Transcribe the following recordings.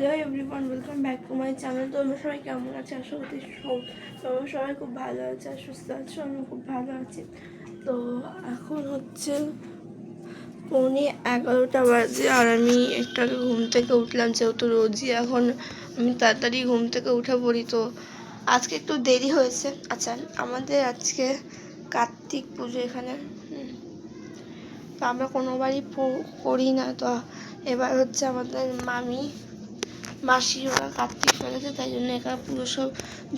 Hello everyone welcome back to my channel তোমরা সবাই কেমন আছে? আশা করছি তোমরা সবাই খুব ভালো আছে আর সুস্থ আছো আমি খুব ভালো আছি। তো এখন হচ্ছে পৌনে এগারোটা বাজে আর আমি একটু আগে ঘুম থেকে উঠলাম, যেহেতু রোজই এখন আমি তাড়াতাড়ি ঘুম থেকে উঠে পড়ি, তো আজকে একটু দেরি হয়েছে। আচ্ছা আমাদের আজকে কার্তিক পুজো এখানে। তো আমরা কোনোবারই করি না, তো এবার হচ্ছে আমাদের মামি মাসি ওরা কার্তিক ফেলেছে, তাই জন্য এখানে পুরো সব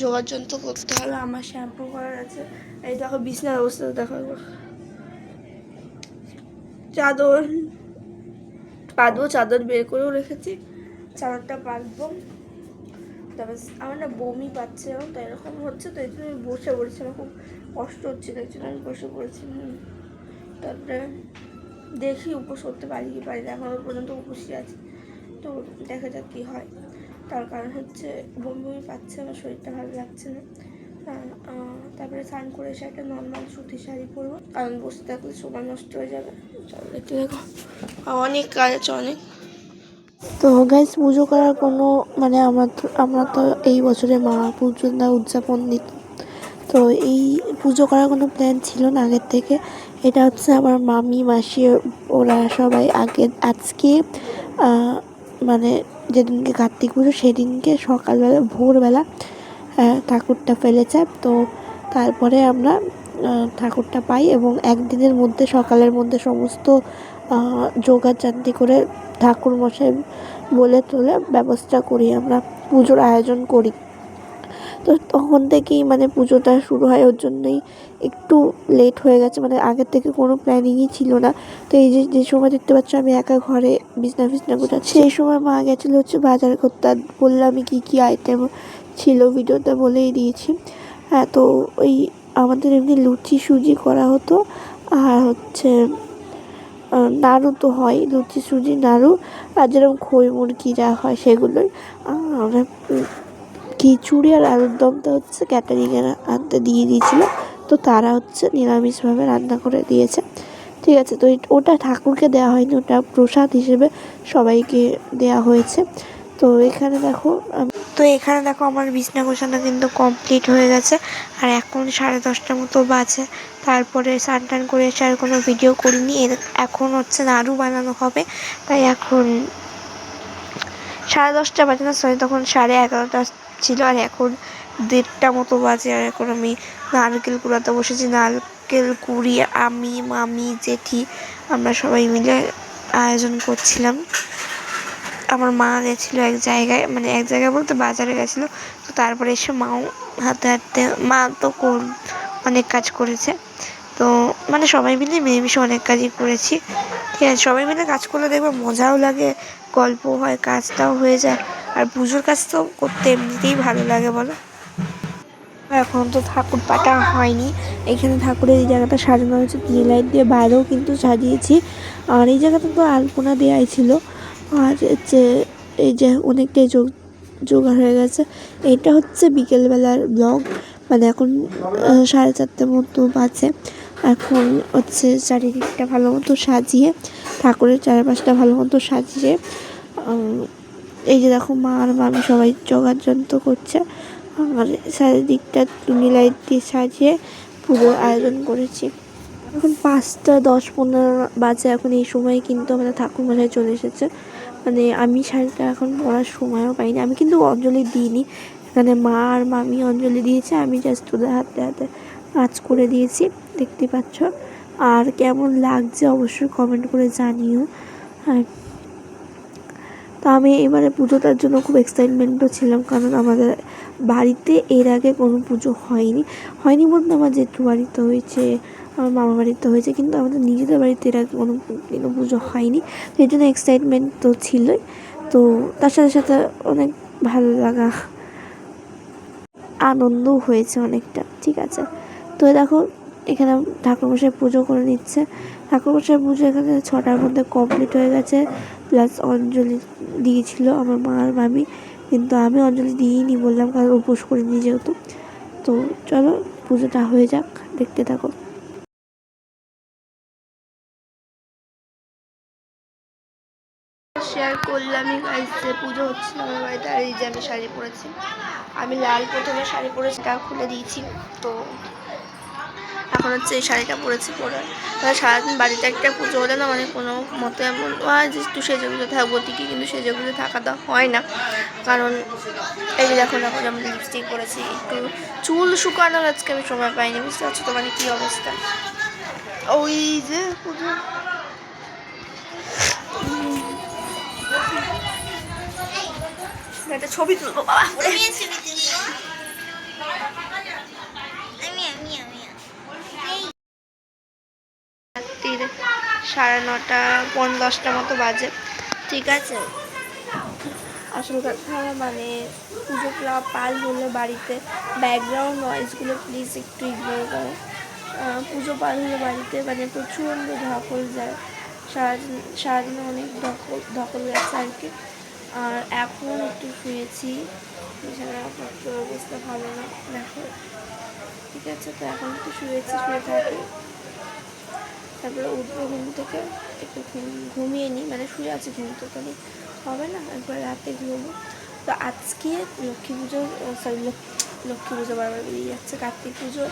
জোগাড় যন্ত্র করতে হবে। আমার শ্যাম্পু করার আছে। এই দেখো, বিছনার অবস্থা দেখো একবার। চাদর পাতবো চাদর বের করেও রেখেছি। চাদরটা পাতবো। তারপর আমার না বমি পাচ্ছে এখন তো এরকম হচ্ছে, তো এই জন্য আমি বসে পড়েছি। আমার খুব কষ্ট হচ্ছে, তাই জন্য আমি বসে পড়েছি। তারপরে দেখি উপোস করতে পারি কি পারি না, এখনও পর্যন্ত উপসই আছে। তো দেখা যাক কী হয়। তার কারণ হচ্ছে বমি বমি পাচ্ছে, আমার শরীরটা ভালো লাগছে না। তারপরে স্নান করে এসে একটা নর্মাল সুতির শাড়ি পরবো। কারণ বসে থাকলে সময় নষ্ট হয়ে যাবে। দেখতে দেখো। অনেক কাজ আছে, অনেক। তো গাইস পুজো করার কোনো মানে আমরা আমরা তো এই বছরে মা পুজো না উদযাপন দিত। তো এই পুজো করার কোনো প্ল্যান ছিল না আগের থেকে। এটা হচ্ছে আমার মামি, মাসি, ওরা সবাই আগে, আজকে মানে যেদিনকে কার্তিক পুজো, সেদিনকে সকালবেলা, ভোরবেলা ঠাকুরটা ঠাকুরটা ফেলেছে। তো তারপরে আমরা ঠাকুরটা পাই এবং একদিনের মধ্যে, সকালের মধ্যে সমস্ত যোগা চান্তি করে ঠাকুর মশাই বলে তোলে, ব্যবস্থা করি আমরা, পুজোর আয়োজন করি। তো তখন থেকেই মানে পুজোটা শুরু হয় ওর জন্যই একটু লেট হয়ে গেছে মানে আগের থেকে কোনো প্ল্যানিংই ছিল না। তো এই যে যে সময় দেখতে পাচ্ছ আমি একা ঘরে বিছনা বিছনা গোছাচ্ছি। সেই সময় মা গেছিল হচ্ছে বাজার করতে বললাম আমি কী কী আইটেম ছিল ভিডিওতে বলেই দিয়েছি। হ্যাঁ তো ওই আমাদের এমনি লুচি সুজি করা হতো আর হচ্ছে নাড়ু তো হয় লুচি সুজি নাড়ু আর যেরকম খই মুরগি যা হয় সেগুলোই। উম, খিচুড়ি আর আলুর দমটা হচ্ছে ক্যাটারিংয়ের আনতে দিয়ে দিয়েছিল। তো তারা হচ্ছে নিরামিষভাবে রান্না করে দিয়েছে। ঠিক আছে, তো ওটা ঠাকুরকে দেওয়া হয়নি, ওটা প্রসাদ হিসেবে সবাইকে দেওয়া হয়েছে। তো এখানে দেখো তো এখানে দেখো আমার বিছনা গোছানো কিন্তু কমপ্লিট হয়ে গেছে। আর এখন সাড়ে দশটার মতো বাজে। তারপরে স্নান টান করে এসে আর কোনো ভিডিও করিনি। এখন হচ্ছে নাড়ু বানানো হবে। তাই এখন সাড়ে দশটা বাজে না, সরি, তখন সাড়ে এগারোটা ছিল আর এখন দেড়টা মতো বাজে আর এখন আমি নারকেল কুড়াতে বসেছি। নারকেল কুড়ি আমি, মামি, জেঠি আমরা সবাই মিলে আয়োজন করছিলাম। আমার মা গেছিল এক জায়গায় মানে এক জায়গায় বলতে বাজারে গেছিল। তো তারপরে এসে মাও হাতে হাতে মা তো কোর- অনেক কাজ করেছে। তো মানে সবাই মিলে মিলেমিশে অনেক কাজই করেছি। ঠিক আছে, সবাই মিলে কাজ করলে দেখবে মজাও লাগে গল্প হয়, কাজটাও হয়ে যায়। আর পুজোর কাজ তো করতে এমনিতেই ভালো লাগে, বলো? এখন তো ঠাকুর পাটা হয়নি। এখানে ঠাকুরের এই জায়গাটা সাজানো হয়েছে টিউব লাইট দিয়ে বাইরেও কিন্তু সাজিয়েছি। আর এই জায়গাটা তো আলপনা দেওয়াই ছিল। আর হচ্ছে এই যে অনেকটাই যোগ, জোগাড় হয়ে গেছে। এটা হচ্ছে বিকেলবেলার ব্লগ মানে এখন সাড়ে চারটে মতো বাজে। এখন হচ্ছে চারিদিকটা ভালো মতো সাজিয়ে, ঠাকুরের চারপাশটা ভালো মতো সাজিয়ে এই যে দেখো মা আর মামি সবাই জোগাড় যন্ত্র করছে। আর চারিদিকটা টুনি লাইট দিয়ে সাজিয়ে পুরো আয়োজন করেছি। এখন পাঁচটা দশ পনেরো বাজে এখন এই সময় কিন্তু আমাদের ঠাকুরমশাই চলে এসেছে। মানে আমি শাড়িটা এখন পরার সময়ও পাইনি। আমি কিন্তু অঞ্জলি দিইনি। এখানে মা আর মামি অঞ্জলি দিয়েছে। আমি জাস্ট ওদের হাতে হাতে কাজ করে দিয়েছি। দেখতে পাচ্ছ। আর কেমন লাগছে অবশ্যই কমেন্ট করে জানিও। আর তো আমি এবারে পুজোটার জন্য খুব এক্সাইটমেন্টও ছিলাম, কারণ আমাদের বাড়িতে এর আগে কোনো পুজো হয়নি। হয়নি বলতে আমার জেঠু বাড়িতে হয়েছে, আমার মামা বাড়িতে হয়েছে, কিন্তু আমাদের নিজেদের বাড়িতে এর আগে কোনো কোনো পুজো হয়নি। এই জন্য এক্সাইটমেন্ট তো ছিলই। তো তার সাথে সাথে অনেক ভালো লাগা, আনন্দও হয়েছে অনেকটা, ঠিক আছে। তো দেখো, এখানে ঠাকুরমশাই পুজো করে নিচ্ছে। ঠাকুরমশাই পুজো এখানে ছটার মধ্যে কমপ্লিট হয়ে গেছে প্লাস অঞ্জলি দিয়েছিল আমার মা আর মামি, কিন্তু আমি অঞ্জলি দিইনি বললাম, কারণ উপোস করিনি যেহেতু। তো চলো, পুজোটা হয়ে যাক, দেখতে থাকো। শেয়ার করলাম বললামই যে পুজো হচ্ছিল আমার বাড়িতে, আর এই যে আমি শাড়ি পরেছি। আমি লাল প্রথমে শাড়ি পরেছি তা খুলে দিয়েছি, তো এখন হচ্ছে এই শাড়িটা পরেছি পরে। মানে সারাদিন বাড়িতে একটা পুজো হলে না মানে কোনো মতে এমন যে একটু সেজে গুজে থাকব ঠিকই কিন্তু সেজে থাকা থাকাটা হয় না। কারণ এই যে দেখো দেখো যেমন লিপস্টিক পরেছি, একটু চুল শুকানোর আজকে আমি সময় পাইনি, বুঝতে পারছ তো মানে কী অবস্থা? ওই যে পুজো। একটা ছবি তুলবো, বাবা। সাড়ে নটা পনেরো দশটা মতো বাজে। ঠিক আছে? আসল কথা মানে পুজো পাল হলে বাড়িতে ব্যাকগ্রাউন্ড নয়েজগুলো প্লিজ একটু ইগনোর করো। পুজো পাল হলে বাড়িতে মানে প্রচণ্ড ধকল যায়। সারাদিন সারাদিন অনেক ধকল ধকল গেছে আর কি। আর এখন একটু শুয়েছি। বিছানাপত্র অবস্থা ভালো না, দেখো। ঠিক আছে, তো এখন একটু শুয়েছি, শুয়ে থাকি। তারপরে উঠবো ঘুম থেকে, একটু ঘুমিয়ে নিই মানে শুয়ে আছি ঘুম তো তাহলে হবে না, একবার রাতে ঘুমবো তো আজকে লক্ষ্মী পুজোর সরি লক্ষ্মী পুজো বারবার বেরিয়ে যাচ্ছে, কার্তিক পুজো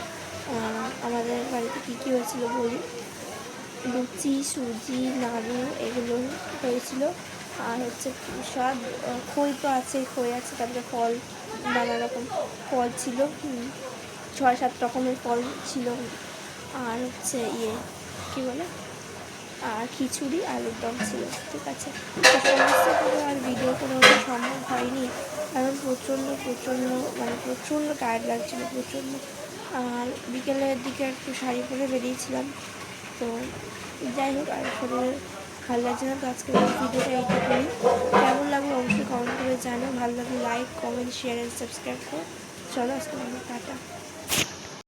আমাদের বাড়িতে কী কী হয়েছিল বলি লুচি, সুজি, নাড়ু, এগুলো হয়েছিল। আর হচ্ছে সব খই তো আছে, খই আছে, তারপরে ফল, নানা রকম ফল ছিল ছয় সাত রকমের ফল ছিল। আর হচ্ছে ইয়ে কী বলে? আর খিচুড়ি, আলুর দম ছিল, ঠিক আছে? করে আর ভিডিও করে ওঠা সম্ভব হয়নি। কারণ প্রচণ্ড প্রচণ্ড মানে প্রচণ্ড টায়ার্ড লাগছিল, প্রচণ্ড। আর বিকেলের দিকে একটু শাড়ি পরে বেরিয়েছিলাম। তো যাই হোক, আর শরীরের ভালো লাগছে না, তো আজকে ভিডিওটা এইটুকুই। কেমন লাগল অবশ্যই কমেন্ট করে জানো ভালো লাগলে like comment share and subscribe করো। চলো আজকে টাটা।